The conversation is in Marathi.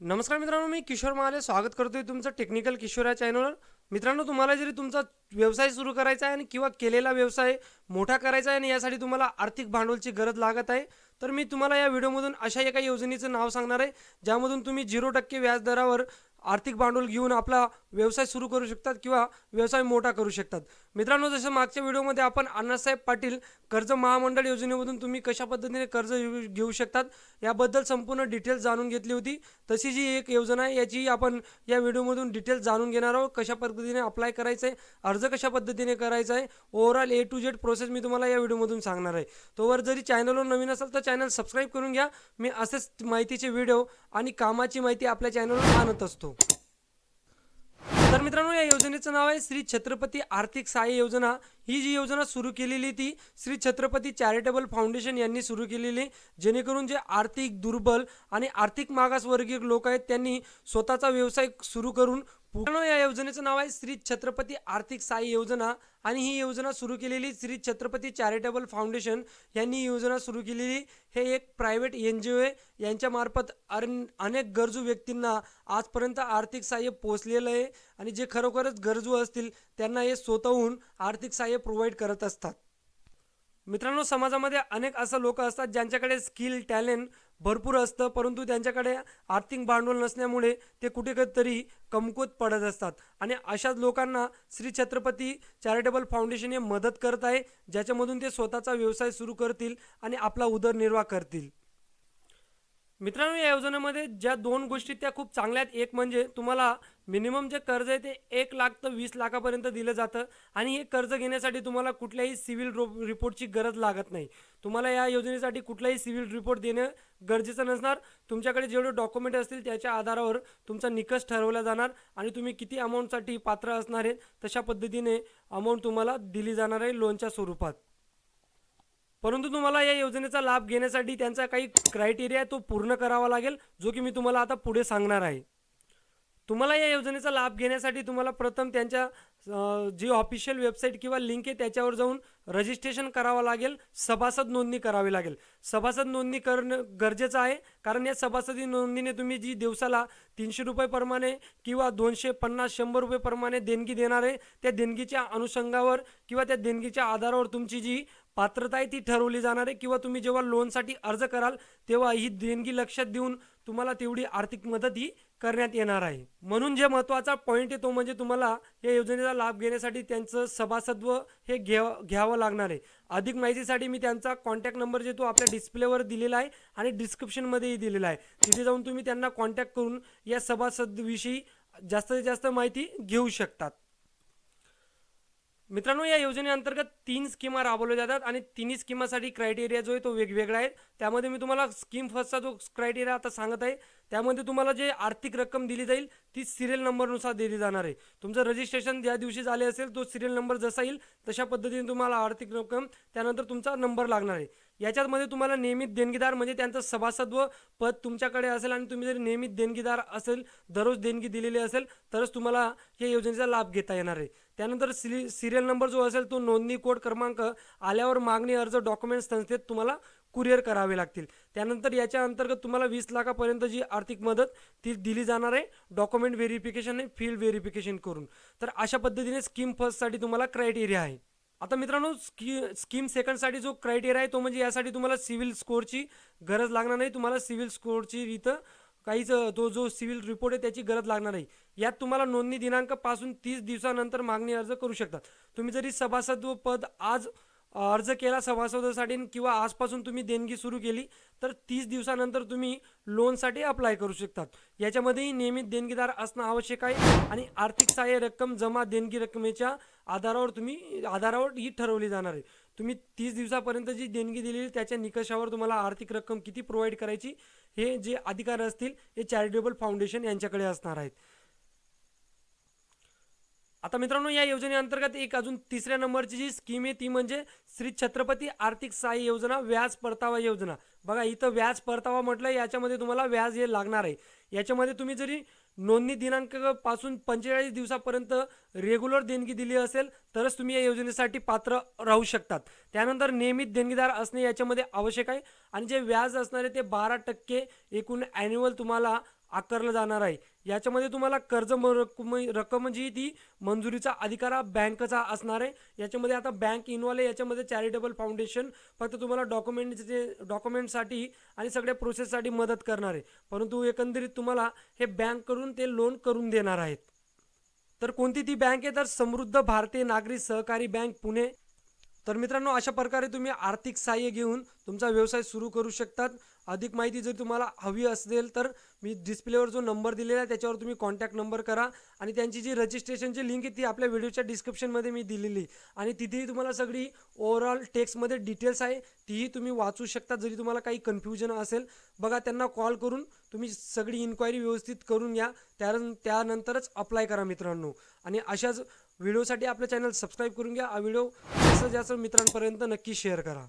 नमस्कार मित्रांनो मी किशोर महाले. स्वागत करतोय तुमचं टेक्निकल किशोर या चॅनलवर मित्रांनो तुम्हाला जरी तुमचा व्यवसाय सुरू करायचा आहे आणि किंवा केलेला व्यवसाय मोठा करायचा आहे आणि यासाठी तुम्हाला आर्थिक भांडवलची गरज लागत आहे तर मी तुम्हाला या व्हिडिओमधून अशा एका योजनेचं नाव सांगणार आहे ज्यामधून तुम्ही झिरो टक्के व्याजदरावर आर्थिक भांडवल घेऊन आपला व्यवसाय सुरू करू शकतात किंवा व्यवसाय मोठा करू शकतात. मित्रांनो जसं मागच्या व्हिडिओमध्ये आपण अण्णासाहेब पाटील कर्ज महामंडळ योजनेमधून तुम्ही कशा पद्धतीने कर्ज घेऊ घेऊ शकतात याबद्दल संपूर्ण डिटेल्स जाणून घेतली होती. तशी जी एक योजना आहे याची आपण या व्हिडिओमधून डिटेल्स जाणून घेणार आहोत. कशा पद्धतीने अप्लाय करायचं आहे अर्ज कशा पद्धतीने करायचा आहे overall A to Z process मी तुम्हाला या व्हिडिओमधून सांगणार आहे. तोवर जरी चॅनलवर नवीन असेल तर चॅनल सबस्क्राईब करून घ्या. मी असेच माहितीचे व्हिडिओ आणि कामाची माहिती आपल्या चॅनलवर आणत असतो. तर मित्रांनो या योजनेचं नाव आहे श्री छत्रपती आर्थिक सहाय्य योजना. ही जी योजना सुरू केलेली ती श्री छत्रपती चॅरिटेबल फाउंडेशन यांनी सुरू केलेली जेणेकरून जे आर्थिक दुर्बल आणि आर्थिक मागासवर्गीय लोक आहेत त्यांनी स्वतःचा व्यवसाय सुरू करून पूर्ण या योजनेचं नाव आहे श्री छत्रपती आर्थिक सहाय्य योजना आणि ही योजना सुरू केलेली श्री छत्रपती चॅरिटेबल फाउंडेशन यांनी ही योजना सुरू केलेली. हे एक प्रायव्हेट एन जी ओ आहे. यांच्यामार्फत अन अनेक गरजू व्यक्तींना आजपर्यंत आर्थिक सहाय्य पोचलेलं आहे आणि जे खरोखरच गरजू असतील त्यांना हे स्वतःहून आर्थिक सहाय्य प्रोव्हाइड करत असतात. मित्रांनो समाजामध्ये अनेक असं लोक असतात ज्यांच्याकडे स्किल टॅलेंट भरपूर असतं परंतु त्यांच्याकडे आर्थिक भांडवल नसल्यामुळे ते कुठे तरी कमकुवत पडत असतात. आणि अशाच लोकांना श्री छत्रपती चॅरिटेबल फाउंडेशन हे मदत करत आहे ज्याच्यामधून ते स्वतःचा व्यवसाय सुरू करतील आणि आपला उदरनिर्वाह करतील. मित्रांनो या योजनेमध्ये ज्या दोन गोष्टी त्या खूप चांगल्या आहेत. एक म्हणजे तुम्हाला मिनिमम जे कर्ज आहे ते एक लाख तर वीस लाखापर्यंत दिलं जातं आणि हे कर्ज घेण्यासाठी तुम्हाला कुठल्याही सिव्हिल रो रिपोर्टची गरज लागत नाही. तुम्हाला या योजनेसाठी कुठलाही सिव्हिल रिपोर्ट देणं गरजेचं नसणार. तुमच्याकडे जेवढे डॉक्युमेंट असतील त्याच्या आधारावर तुमचा निकष ठरवला जाणार आणि तुम्ही किती अमाऊंटसाठी पात्र असणार आहे तशा पद्धतीने अमाऊंट तुम्हाला दिली जाणार आहे लोनच्या स्वरूपात. परंतु तुम्हाला या योजनेचा लाभ घेण्यासाठी त्यांचा काही क्रायटेरिया तो पूर्ण करावा लागेल जो की मी तुम्हाला आता पुढे सांगणार आहे. तुम्हाला या योजनेचा लाभ घेण्यासाठी तुम्हाला प्रथम त्यांच्या जी ऑफिशियल वेबसाईट किंवा लिंक आहे त्याच्यावर जाऊन रजिस्ट्रेशन करावं लागेल सभासद नोंदणी करावी लागेल. सभासद नोंदणी करणं गरजेचं आहे कारण या सभासदी नोंदणीने तुम्ही जी दिवसाला तीनशे रुपयेप्रमाणे किंवा दोनशे पन्नास शंभर रुपयेप्रमाणे देणगी देणार आहे त्या देणगीच्या अनुषंगावर किंवा त्या देणगीच्या आधारावर तुमची जी पात्रता आहे ती ठरवली जाणार आहे. किंवा तुम्ही जेव्हा लोनसाठी अर्ज कराल तेव्हा ही देणगी लक्षात देऊन तुम्हाला तेवढी आर्थिक मदत ही करण्यात येणार आहे. म्हणून जे महत्त्वाचा पॉईंट आहे तो म्हणजे तुम्हाला या योजनेचा लाभ घेण्यासाठी त्यांचं सभासत्व हे घ्या घ्यावं लागणार आहे. अधिक माहितीसाठी मी त्यांचा कॉन्टॅक्ट नंबर जे तो आपल्या डिस्प्लेवर दिलेला आहे आणि डिस्क्रिप्शनमध्येही दिलेला आहे. तिथे जाऊन तुम्ही त्यांना कॉन्टॅक्ट करून या सभासदविषयी जास्तीत जास्त माहिती घेऊ शकतात. मित्रांनो या योजनेअंतर्गत तीन स्कीमा राबवल्या जातात आणि तिन्ही स्कीमासाठी क्रायटेरिया जो आहे तो वेगवेगळा आहे. त्यामध्ये मी तुम्हाला स्कीम फर्स्टचा जो क्रायटेरिया आता सांगत आहे त्यामध्ये तुम्हाला जे आर्थिक रक्कम दिली जाईल ती सिरियल नंबरनुसार दिली जाणार आहे. तुमचं रजिस्ट्रेशन ज्या दिवशी झाले असेल तो सिरियल नंबर जसा येईल तशा पद्धतीने तुम्हाला आर्थिक रक्कम त्यानंतर तुमचा नंबर लागणार आहे. याच्यामध्ये तुम्हाला नियमित देणगीदार म्हणजे त्यांचं सभासत्व पद तुमच्याकडे असेल आणि तुम्ही जर नियमित देणगीदार असेल दररोज देणगी दिलेली असेल तरच तुम्हाला या योजनेचा लाभ घेता येणार आहे. त्यानंतर सिरि सिरियल नंबर जो असेल तो नोंदणी कोड क्रमांक आल्यावर मागणी अर्ज डॉक्युमेंट्स संस्थेत तुम्हाला कुरिअर करावे लागतील. त्यानंतर याच्या अंतर्गत तुम्हाला वीस लाखापर्यंत जी आर्थिक मदत ती दिली जाणार आहे डॉक्युमेंट व्हेरिफिकेशन आणि फील्ड व्हेरिफिकेशन करून. तर अशा पद्धतीने स्कीम फर्स्टसाठी तुम्हाला क्रायटेरिया आहे. आता मित्रांनो स्की स्कीम सेकंडसाठी जो क्रायटेरिया आहे तो म्हणजे यासाठी तुम्हाला सिव्हिल स्कोअरची गरज लागणार नाही. तुम्हाला सिव्हिल स्कोअरची इथं काहीच तो जो सिव्हिल रिपोर्ट आहे त्याची गरज लागणार नाही. यात तुम्हाला नोंदणी दिनांकापासून तीस दिवसानंतर मागणी अर्ज करू शकतात. तुम्ही जरी सभासद पद आज अर्ज केला सभासदासाठी किंवा आजपासून तुम्ही देणगी सुरू केली तर तीस दिवसानंतर तुम्ही लोनसाठी अप्लाय करू शकतात. याच्यामध्येही नियमित देणगीदार असणं आवश्यक आहे आणि आर्थिक सहाय्य रक्कम जमा देणगी रकमेच्या आधारावर तुम्ही आधारावर ही ठरवली जाणार आहे. तुम्ही तीस दिवसापर्यंत जी देणगी दिलेली त्याच्या निकषावर तुम्हाला आर्थिक रक्कम किती प्रोव्हाइड करायची हे जे अधिकार असतील हे चॅरिटेबल फाउंडेशन यांच्याकडे असणार आहेत. आता मित्रांनो या योजनेअंतर्गत एक अजून तिसऱ्या नंबरची जी स्कीम आहे ती म्हणजे श्री छत्रपती आर्थिक सहाय्य योजना व्याज परतावा योजना. बघा इथं व्याज परतावा म्हटलं याच्यामध्ये तुम्हाला व्याज हे लागणार आहे. याच्यामध्ये तुम्ही जरी नोंदणी दिनांकपासून पंचेचाळीस दिवसापर्यंत रेग्युलर देणगी दिली असेल तरच तुम्ही या योजनेसाठी पात्र राहू शकतात. त्यानंतर नियमित देणगीदार असणे याच्यामध्ये आवश्यक आहे. आणि जे व्याज असणारे ते बारा टक्के एकूण ॲन्युअल तुम्हाला आकारलं जाणार आहे. याच्यामध्ये तुम्हाला कर्ज म- रक्कम रक्कम जी ती मंजुरीचा अधिकार हा बँकचा असणार आहे. याच्यामध्ये आता बँक इन्व्हॉल्व आहे याच्यामध्ये चॅरिटेबल फाउंडेशन फक्त तुम्हाला डॉक्युमेंटचे डॉक्युमेंटसाठी आणि सगळ्या प्रोसेससाठी मदत करणार आहे. परंतु एकंदरीत तुम्हाला हे बँककडून ते लोन करून देणार आहेत. तर कोणती ती बँक आहे? तर समृद्ध भारतीय नागरी सहकारी बँक पुणे. तर मित्रांनो अशा प्रकारे तुम्ही आर्थिक सहाय्य घेऊन तुमचा व्यवसाय सुरू करू शकतात. अधिक माहिती जर तुम्हाला हवी असेल तर मी डिस्प्लेवर जो नंबर दिलेला आहे त्याच्यावर तुम्ही कॉन्टॅक्ट नंबर करा आणि त्यांची जी रजिस्ट्रेशनची लिंक आहे ती आपल्या व्हिडिओच्या डिस्क्रिप्शनमध्ये मी दिलेली आहे. आणि तिथेही तुम्हाला सगळी ओव्हरऑल टेक्स्टमध्ये डिटेल्स आहे तीही तुम्ही वाचू शकता. जरी तुम्हाला काही कन्फ्युजन असेल बघा त्यांना कॉल करून तुम्ही सगळी इन्क्वायरी व्यवस्थित करून घ्या. त्या त्यानंतरच अप्लाय करा मित्रांनो. आणि अशाच व्हिडिओसाठी आपलं चॅनल सबस्क्राईब करून घ्या. हा व्हिडिओ जास्त जास्त मित्रांपर्यंत नक्की शेअर करा.